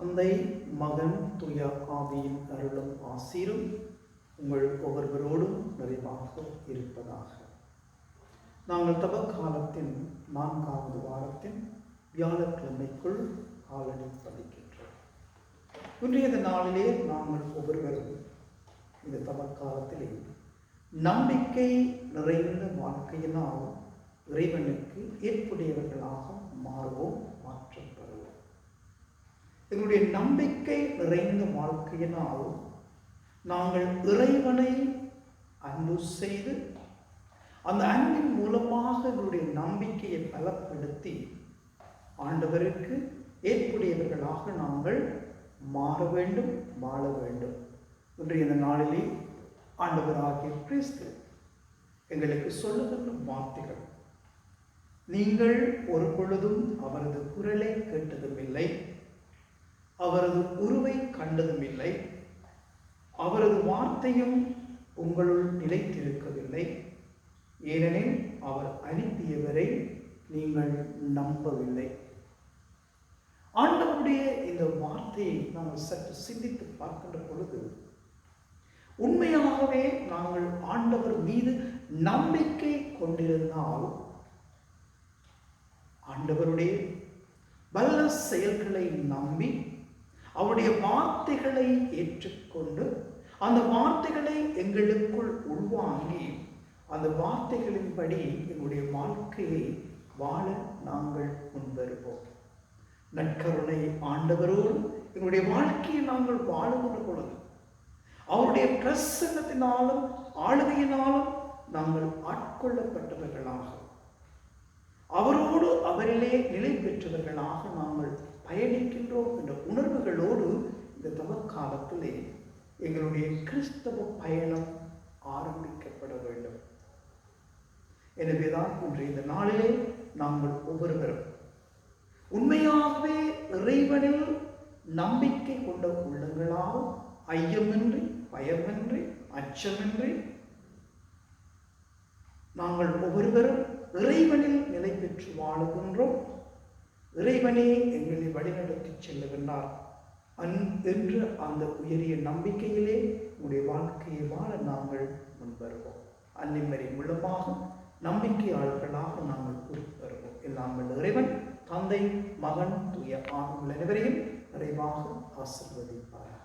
தந்தை மகன் துய ஆவியின் அருளும் ஆசீரும் உங்கள் ஒவ்வொருவரோடும் நிறைவாக இருப்பதாக. நாங்கள் தப காலத்தின் நான்காவது வாரத்தின் வியாழக்கிழமைக்குள் காலடி பதிக்கின்றோம் இன்றைய நாளிலே நாங்கள் ஒவ்வொருவரும் இந்த தவக்காலத்திலே நம்பிக்கை நிறைந்த வாழ்க்கையினால் இறைவனுக்கு ஏற்புடையவர்களாக மாறுவோம் மாற்றம் பெறுவோம் எங்களுடைய நம்பிக்கை நிறைந்த வாழ்க்கையினால் நாங்கள் இறைவனை அன்பு செய்து அந்த அன்பின் மூலமாக எங்களுடைய நம்பிக்கையை பலப்படுத்தி ஆண்டவருக்கு ஏற்புடையவர்களாக நாங்கள் மாற வேண்டும் வாழ வேண்டும். இன்றைய இந்த நாளிலே ஆண்டவராகிய கிறிஸ்து எங்களுக்கு சொல்லுகின்ற வார்த்தைகள் நீங்கள் ஒரு பொழுதும் அவரது குரலை கேட்டதும் இல்லை அவரது உருவை கண்டதும் இல்லை அவரது வார்த்தையும் உங்களுள் நிலைத்திருக்கவில்லை. ஏனெனில் அவர் அனுப்பியவரை நீங்கள் நம்பவில்லை. ஆண்டவருடைய இந்த வார்த்தையை நாம் சற்று சிந்தித்து பார்க்கின்ற பொழுது உண்மையாகவே நாங்கள் ஆண்டவர் மீது நம்பிக்கை கொண்டிருந்தால் ஆண்டவருடைய வல்ல செயல்களை நம்பி அவருடைய வார்த்தைகளை ஏற்றுக்கொண்டு அந்த வார்த்தைகளை எங்களுக்குள் உள்வாங்கி அந்த வார்த்தைகளின்படி எங்களுடைய வாழ்க்கையை வாழ நாங்கள் முன்வருவோம். நற்கருணை ஆண்டவரோடு எங்களுடைய வாழ்க்கையை நாங்கள் வாழுகின்ற பொழுது அவருடைய பிரசங்கத்தினாலும் ஆளுகையினாலும் நாங்கள் ஆட்கொள்ளப்பட்டவர்களாக. அவரோடு அவரிலே நிலை பெற்றவர்களாக நாங்கள் பயணிக்கின்றோம் என்ற உணர்வுகளோடு இந்த தவக்காலத்திலே எங்களுடைய கிறிஸ்தவ பயணம் ஆரம்பிக்கப்பட வேண்டும். எனவேதான் இன்று இந்த நாளிலே நாங்கள் ஒவ்வொருவரும் உண்மையாகவே இறைவனில் நம்பிக்கை கொண்ட உள்ளங்களால் ஐயமின்றி பயமின்றி அச்சமின்றி நாங்கள் ஒவ்வொருவரும் இறைவனில் நிலை பெற்று வாழுகின்றோம். இறைவனே எங்களை வழிநடத்தி செல்லுகின்றார் அன் என்று அந்த உயரிய நம்பிக்கையிலே உங்களுடைய வாழ்க்கையை வாழ நாங்கள் முன்வருவோம் அன்னிமறை மூலமாக நம்பிக்கையாளர்களாக நாங்கள் வருவோம் எல்லாம் இறைவன் தந்தை மகன் தூய ஆண்கள் அனைவரையும் நிறைவாக ஆசிர்வதிப்பார்